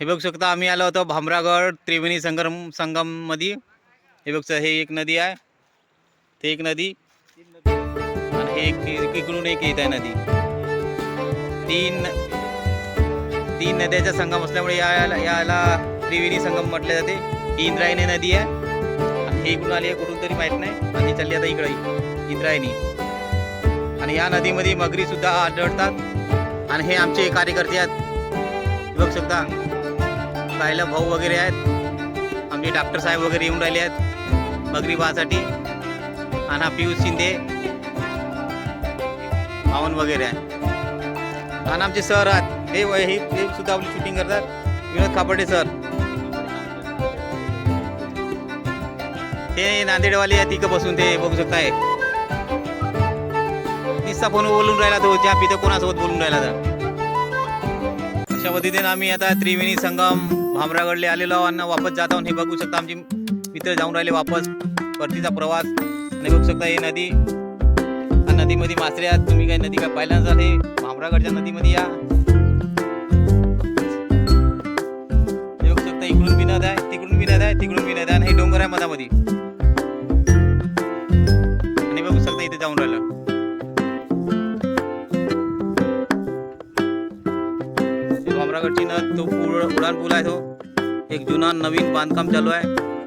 हे बघू शकता आम्ही आलो होतो भामरागड त्रिवेणी संगम संगममध्ये हे बघू हे एक नदी आहे. ते एक नदी. आणि हे एक इकडून एक येत आहे नदी. तीन तीन नद्याचा संगम असल्यामुळे याला याला त्रिवेणी संगम म्हटले जाते. ही इंद्रायणी नदी आहे. आणि हे इकडून आली आहे कुठून तरी माहीत नाही. आणि चालली आता इकडे इंद्रायणी. आणि या नदीमध्ये मगरी सुद्धा आढळतात. आणि हे आमचे कार्यकर्ते आहेत. बघू शकता. पाहिलं भाऊ वगैरे आहेत. आमचे डॉक्टर साहेब वगैरे येऊन राहिले आहेत. मगरी पाहासाठी. आणि हा पियुष शिंदे. पावन वगैरे आहे आणि आमचे सर आहेत. हे हे ते सुद्धा आपली शूटिंग करतात. विनोद खापर्डे सर. ते नांदेडवाले आहे तिकं बसून ते बघू शकताय. तिचा फोन बोलून राहिला तो. त्या पिथं कोणासोबत बोलून राहिला तर. अशा पद्धतीने आम्ही आता त्रिवेणी संगम भामरागडले आलेलो आणि वापस जात आहोत. हे बघू शकता आमचे मित्र जाऊन राहिले वापस. परतीचा प्रवास. आणि बघू शकता हे नदी. नदीमध्ये मासरे आहात. तुम्ही काही नदी काय पाहिल्या नसाल? हे भामरागडच्या नदीमध्ये या. हे बघू शकता इकडून बी नद आहे तिकडून बी नद आहे तिकडून बी नद आहे. आणि हे डोंगर आहे मधामध्ये. आणि बघू शकता इथे जाऊन राहिलं. भामरागडची नद तो पूल उडाणपूल आहे तो. एक जुना नवीन बांधकाम चालू आहे.